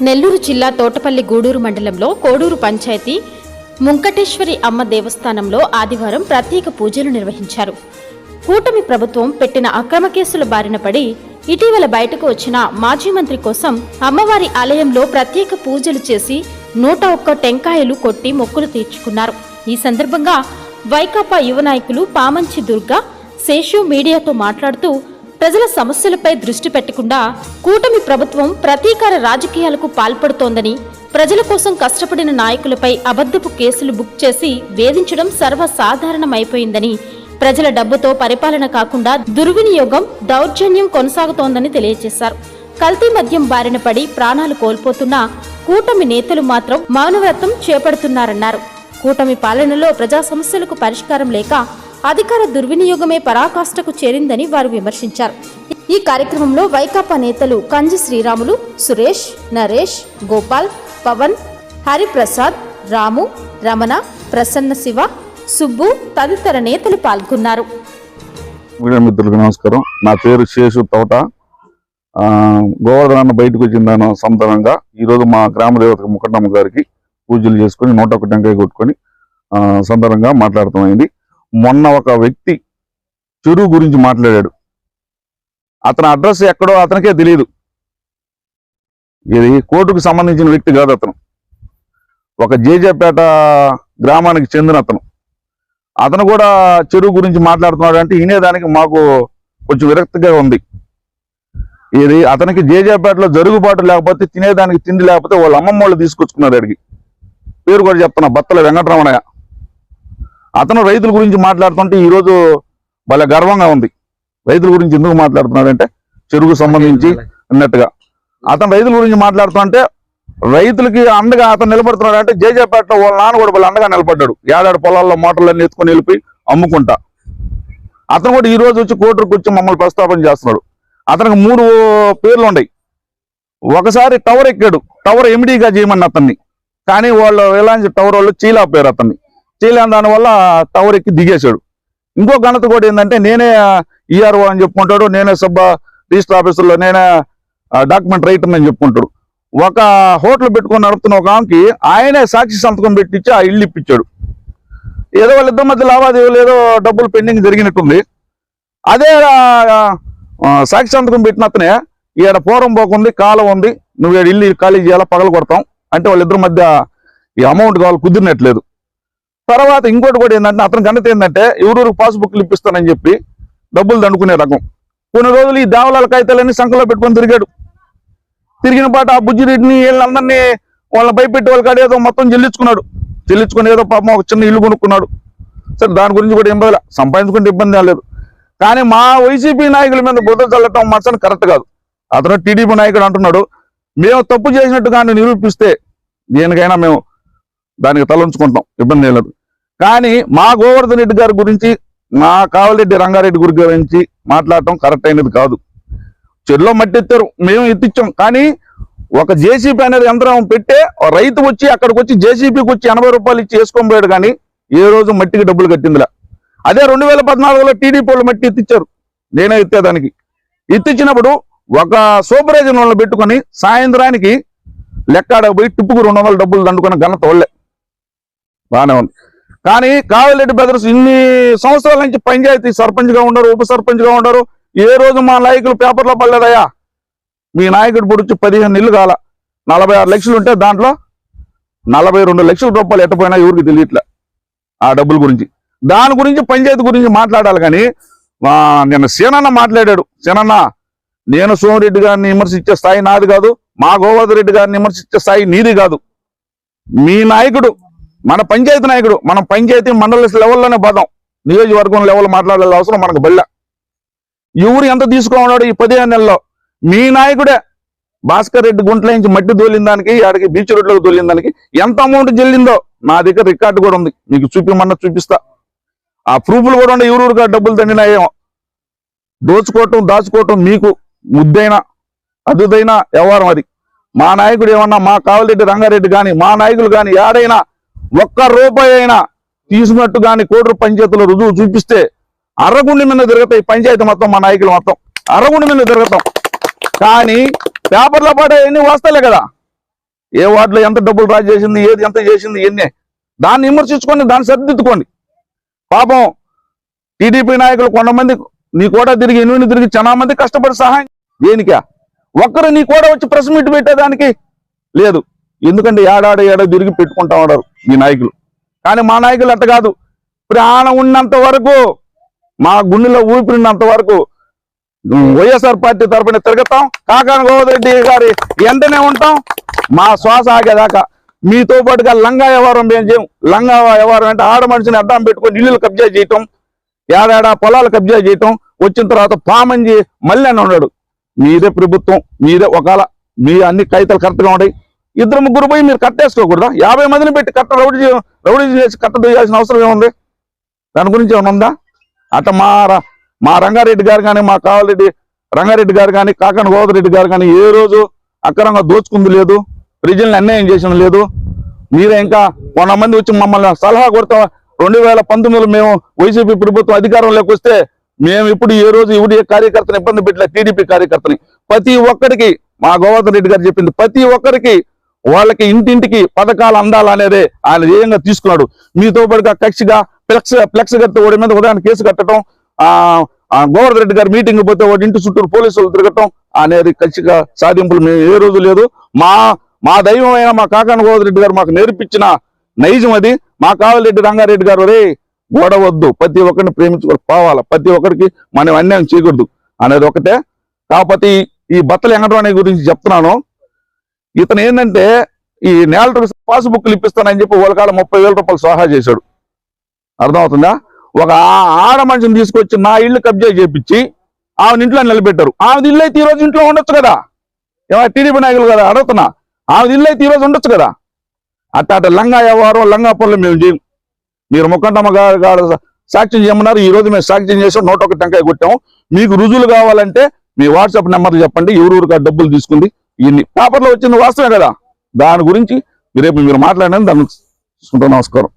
నెల్లూరు జిల్లా తోటపల్లి గూడూరు మండలంలో కోడూరు పంచాయతీ ముంకటేశ్వరి అమ్మ దేవస్థానంలో ఆదివారం ప్రత్యేక పూజలు నిర్వహించారు. కూటమి ప్రభుత్వం పెట్టిన అక్రమ కేసుల బారిన పడి ఇటీవల బయటకు వచ్చిన మాజీ మంత్రి కోసం అమ్మవారి ఆలయంలో ప్రత్యేక పూజలు చేసి నూట ఒక్క టెంకాయలు కొట్టి మొక్కులు తీర్చుకున్నారు. ఈ సందర్భంగా వైకాపా యువ నాయకులు పామంచి దుర్గా శేషు మీడియాతో మాట్లాడుతూ ప్రజల సమస్యలపై దృష్టి పెట్టకుండా కూటమి ప్రభుత్వం ప్రతీకార రాజకీయాలకు పాల్పడుతోందని ప్రజల కోసం కష్టపడిన నాయకులపై అబద్ధపు కేసులు బుక్ చేసి వేధించడం సర్వసాధారణమైపోయిందని ప్రజల డబ్బుతో పరిపాలన కాకుండా దుర్వినియోగం దౌర్జన్యం కొనసాగుతోందని తెలియజేశారు. కల్తీ మద్యం బారిన పడి ప్రాణాలు కోల్పోతున్న కూటమి నేతలు మాత్రం మౌనవ్రతం చేపడుతున్నారన్నారు. కూటమి పాలనలో ప్రజా సమస్యలకు పరిష్కారం లేక అధికార దుర్వినియోగమే పరాకాష్ఠకు చేరిందని వారు విమర్శించారు. ఈ కార్యక్రమంలో వైకాపా నేతలు కంజి శ్రీరాములు సురేష్ నరేష్ గోపాల్ పవన్ హరిప్రసాద్ రాము రమణ ప్రసన్న శివ సుబ్బు తదితర నేతలు పాల్గొన్నారు. మీడియా మిత్రులకు నమస్కారం. నా పేరు శేషు తోట. ఆ, గోవర్ధన బయటకు వచ్చిన దాని ఈరోజు మా గ్రామ ముఖండమ్మ గారికి పూజలు చేసుకొని నూట ఒక టెంకాయ కొట్టుకొని ఆ, సందర్భంగా అయింది. మొన్న ఒక వ్యక్తి చెరువు గురించి మాట్లాడాడు. అతని అడ్రస్ ఎక్కడో అతనికే తెలియదు ఇది కోర్టుకు సంబంధించిన వ్యక్తి కాదు అతను. ఒక జేజేపేట గ్రామానికి చెందిన అతను. అతను కూడా చెరువు గురించి మాట్లాడుతున్నాడు అంటే వినేదానికి మాకు కొంచెం విరక్తిగా ఉంది. ఇది అతనికి జేజేపేటలో జరుగుబాటు లేకపోతే తినేదానికి తిండి లేకపోతే వాళ్ళ అమ్మమ్మ వాళ్ళు తీసుకొచ్చుకున్నారు అడిగి. పేరు కూడా చెప్తున్నా బత్తల వెంకటరమణయ్య. అతను రైతుల గురించి మాట్లాడుతుంటే ఈరోజు భలే గర్వంగా ఉంది. రైతుల గురించి ఎందుకు మాట్లాడుతున్నాడంటే చెరువుకు సంబంధించి అన్నట్టుగా. అతను రైతుల గురించి మాట్లాడుతుంటే రైతులకి అండగా అతను నిలబడుతున్నాడు అంటే జేజేపేటలో వాళ్ళ నాన్న కూడా వాళ్ళ అండగా నిలబడ్డాడు. ఏడాడు పొలాల్లో మోటార్లన్నీ ఎత్తుకొని వెళ్ళిపోయి అమ్ముకుంటా. అతను కూడా ఈ రోజు వచ్చి కోర్టుకు వచ్చి మమ్మల్ని ప్రస్తాపన చేస్తున్నాడు. అతనికి మూడు పేర్లు ఉన్నాయి. ఒకసారి టవర్ ఎక్కాడు. టవర్ ఎండిగా చేయమని అతన్ని. కానీ వాళ్ళు ఎలాంటి టవర్ వాళ్ళు చీలా పేరు అతన్ని. చేయలేని దాని వల్ల టవర్ ఎక్కి దిగేశాడు. ఇంకో ఘనత కూడా ఏంటంటే నేనే ఈఆర్ఓ అని చెప్పుకుంటాడు నేనే సబ్బ రిజిస్టర్ ఆఫీసులో నేనే డాక్యుమెంట్ రైటర్ అని చెప్పుకుంటాడు. ఒక హోటల్ పెట్టుకొని నడుపుతున్న ఒక ఆమెకి ఆయనే సాక్షి సంతకం పెట్టించి ఆ ఇల్లు ఇప్పించాడు. ఏదో వాళ్ళిద్దరి మధ్య లావాదేవీలు ఏదో డబ్బులు పెండింగ్ జరిగినట్టుంది. అదే సాక్షి సంతకం పెట్టిన అతనే ఈడ పూర్వం పోకుంది కాలం ఉంది నువ్వు ఈడ ఇల్లు ఖాళీ చేయాలా పగలు కొడతాం. అంటే వాళ్ళిద్దరి మధ్య ఈ అమౌంట్ కావాలి కుదిరినట్లేదు. తర్వాత ఇంకోటి కూడా ఏంటంటే అతని ఘనత ఏంటంటే ఎవరూరు పాస్బుక్లు ఇప్పిస్తానని చెప్పి డబ్బులు దండుకునే రకం. కొన్ని రోజులు ఈ దేవలాల కాగితాలన్నీ సంఖలో పెట్టుకొని తిరిగాడు. తిరిగిన పాట ఆ బుజ్జిరెడ్డిని వీళ్ళందరినీ వాళ్ళని భయపెట్టి వాళ్ళ కాడ ఏదో మొత్తం చెల్లించుకున్నాడు. చెల్లించుకుని ఏదో పాపం ఒక చిన్న ఇల్లు కొనుక్కున్నాడు. సరే దాని గురించి కూడా ఇబ్బంది సంపాదించుకుంటే ఇబ్బంది లేదు. కానీ మా వైసీపీ నాయకుల మీద బుద్ధ చల్లటం మచ్చని కరెక్ట్ కాదు. అతను టీడీపీ నాయకుడు అంటున్నాడు మేము తప్పు చేసినట్టుగా నిరూపిస్తే దేనికైనా మేము దానికి తలంచుకుంటాం ఇబ్బంది లేదు. కానీ మా గోవర్ధన్ రెడ్డి గారి గురించి మా కావలరెడ్డి రంగారెడ్డి గురి గురించి మాట్లాడటం కరెక్ట్ అయినది కాదు. చెరులో మట్టి ఎత్తారు మేము ఎత్తిచ్చాం. కానీ ఒక జేసీబీ అనేది యంత్రం పెట్టే రైతు వచ్చి అక్కడికి వచ్చి జేసీబీకి వచ్చి ఎనభై రూపాయలు ఇచ్చి వేసుకొని పోయాడు కానీ ఏ రోజు మట్టికి డబ్బులు కట్టిందిలా. అదే రెండు వేల పద్నాలుగులో టీడీపీ వాళ్ళు మట్టి ఎత్తిచ్చారు. నేనే ఎత్తేదానికి ఎత్తిచ్చినప్పుడు ఒక సూపర్వైజర్ వాళ్ళని పెట్టుకొని సాయంత్రానికి లెక్కాడ పోయి టిప్పుకు రెండు వందల డబ్బులు దండుకున్న ఘనత వాళ్ళే. బాగానే ఉంది. కానీ కావలరెడ్డి బ్రదర్స్ ఇన్ని సంవత్సరాల నుంచి పంచాయతీ సర్పంచ్గా ఉండరు ఉప సర్పంచ్గా ఉండరు. ఏ రోజు మా నాయకులు పేపర్లో పడలేదయ్యా? మీ నాయకుడు పొడిచి పదిహేను ఇల్లు కాల. నలభై ఆరు లక్షలు ఉంటే దాంట్లో నలభై రెండు లక్షల రూపాయలు ఎట్టపోయినా ఎవరికి తెలియట్లే ఆ డబ్బుల గురించి. దాని గురించి పంచాయతీ గురించి మాట్లాడాలి కానీ నిన్న సేనన్న మాట్లాడాడు. సీనన్న నేను సోమిరెడ్డి గారిని విమర్శించే స్థాయి నాది కాదు మా గోవర్ధన్ రెడ్డి గారిని విమర్శించే స్థాయి నీది కాదు. మీ నాయకుడు మన పంచాయతీ నాయకుడు మనం పంచాయతీ మండల లెవెల్లోనే పోదాం నియోజకవర్గం లెవెల్ మాట్లాడాల్సిన అవసరం మనకు బల్ల. ఎవరు ఎంత తీసుకోమన్నాడు ఈ పదిహేను నెలలో మీ నాయకుడే భాస్కర్ రెడ్డి గుంట్ల నుంచి మట్టి దోలిన దానికి ఆడికి బీచ్ రోడ్లోకి దోలిన దానికి ఎంత అమౌంట్ చెల్లిందో నా దగ్గర రికార్డు కూడా ఉంది. మీకు చూపిమన్నా చూపిస్తా. ఆ ప్రూఫ్లు కూడా ఉండే ఎవరుగా డబ్బులు తండినాయేమో దోచుకోవటం దాచుకోవటం మీకు ముద్దైనా అదుదైన వ్యవహారం అది. మా నాయకుడు ఏమన్నా మా కావలరెడ్డి రంగారెడ్డి కానీ మా నాయకులు కానీ ఏడైనా ఒక్క రూపాయి అయినా తీసుకున్నట్టు కానీ కోటి పంచాయతీలో రుజువు చూపిస్తే అర్రగుండి మీద తిరుగుతాయి పంచాయతీ మొత్తం మా నాయకులు మొత్తం. అర్రగుండి మీద తిరుగుతాం. కానీ పేపర్లో పడే ఎన్ని వస్తాలే కదా? ఏ వార్డులో ఎంత డబ్బులు డ్రా చేసింది ఏది ఎంత చేసింది ఎన్నే? దాన్ని విమర్శించుకోండి దాన్ని సరిదిద్దుకోండి. పాపం టీడీపీ నాయకులు కొంతమంది నీ కూడా తిరిగి ఎన్ని తిరిగి చాలా మంది కష్టపడి సహాయం దేనికా? ఒక్కరు నీ కూడా వచ్చి ప్రెస్ మీట్ పెట్టేదానికి లేదు. ఎందుకంటే ఏడాడ ఏడా తిరిగి పెట్టుకుంటా ఉన్నారు ఈ నాయకులు. కానీ మా నాయకులు అట్ట కాదు. ప్రాణం ఉన్నంత వరకు మా గుండెలో ఊపిరినంత వరకు వైఎస్ఆర్ పార్టీ తరపున తిరుగుతాం. కాకాన గోవర్రెడ్డి గారి వెంటనే ఉంటాం. మా శ్వాస ఆగేదాకా. మీతో పాటుగా లంగా వ్యవహారం మేము చేయం? లంగా వ్యవహారం అంటే ఆడ మనిషిని అడ్డం పెట్టుకొని ఇల్లులు కబ్జా చేయటం ఏడాడ పొలాలు కబ్జా చేయటం వచ్చిన తర్వాత పామంజి మళ్ళీ అని ఉన్నాడు. మీదే ప్రభుత్వం మీదే ఒకవేళ మీ అన్ని కైతలు కరెక్ట్గా ఉన్నాయి ఇద్దరు ముగ్గురు పోయి మీరు కట్టేసుకోకూడదా యాభై మందిని పెట్టి కట్ట రౌడీ రౌడీ చేసి కట్ట చేయాల్సిన అవసరం ఏముంది? దాని గురించి ఏమైనా ఉందా? అట్ట మా మా రంగారెడ్డి గారు కానీ మా కావాలరెడ్డి రంగారెడ్డి గారు కానీ కాకన గోదరెడ్డి గారు కానీ ఏ రోజు అక్రమంగా దోచుకుంది లేదు ప్రజల్ని అన్యాయం చేసిన లేదు. మీరే ఇంకా కొంతమంది వచ్చి మమ్మల్ని సలహా కొడతా రెండు వేల పంతొమ్మిదిలో మేము వైసీపీ ప్రభుత్వం అధికారంలోకి వస్తే మేము ఇప్పుడు ఏ రోజు ఇప్పుడు ఏ కార్యకర్తని ఇబ్బంది పెట్టలే టీడీపీ కార్యకర్తని. ప్రతి ఒక్కరికి మా గోవర్ధన్ రెడ్డి గారు చెప్పింది ప్రతి ఒక్కరికి వాళ్ళకి ఇంటింటికి పథకాలు అందాలనేదే ఆయన ధ్యేయంగా తీసుకున్నాడు. మీతో పాటుగా కక్షిగా ఫ్లెక్స్ ఫ్లెక్స్ కడితే వాడి మీద ఉదయం కేసు కట్టడం ఆ గోవర్ధన్ రెడ్డి గారు మీటింగ్ పోతే వాడి ఇంటి చుట్టూరు పోలీసులు తిరగటం అనేది కక్షిగా సాధింపులు మేము ఏ రోజు లేదు. మా మా దైవమైన మా కాకాన గోవర్ధన్ రెడ్డి గారు మాకు నేర్పించిన నైజం అది. మా కావలరెడ్డి రంగారెడ్డి గారు రే గొడవద్దు. ప్రతి ఒక్కరిని ప్రేమించుకొని పోవాలి. ప్రతి ఒక్కరికి మనం అన్యాయం చేయకూడదు. అనేది ఒకటే. కాకపోతే ఈ- ఈ బత్తల వెంకటరాణి గురించి చెప్తున్నాను. ఇతను ఏంటంటే ఈ నేల పాస్బుక్లు ఇప్పిస్తానని చెప్పి వాళ్ళకాల ముప్పై వేల రూపాయలు సహాయం చేశాడు. అర్థమవుతుందా? ఒక ఆడ మనిషిని తీసుకొచ్చి నా ఇల్లు కబ్జా చేపించి ఆమె ఇంట్లో నిలబెట్టారు. ఆమె ఇల్లు అయితే ఈ రోజు ఇంట్లో ఉండొచ్చు కదా? ఏమైనా టీడీపీ నాయకులు కదా? అడుగుతున్నా. ఆమె ఇల్లు అయితే ఈ రోజు ఉండొచ్చు కదా? అట్ట అట్ట లంగా వ్యవహారం లంగా పనులు మేము చేయం. మీరు ముఖండమ్మ గారు గారు సాక్ష్యం చేయమన్నారు. ఈ రోజు మేము సాక్ష్యం చేసాం. నూట ఒక టెంకాయ కొట్టాము. మీకు రుజువులు కావాలంటే మీ వాట్సాప్ నెంబర్ చెప్పండి. ఎవరెవరికి ఆ డబ్బులు తీసుకుంది? ఇన్ని పేపర్లో వచ్చింది వాస్తవే కదా? దాని గురించి రేపు మీరు మాట్లాడండి దాన్ని నమస్కారం.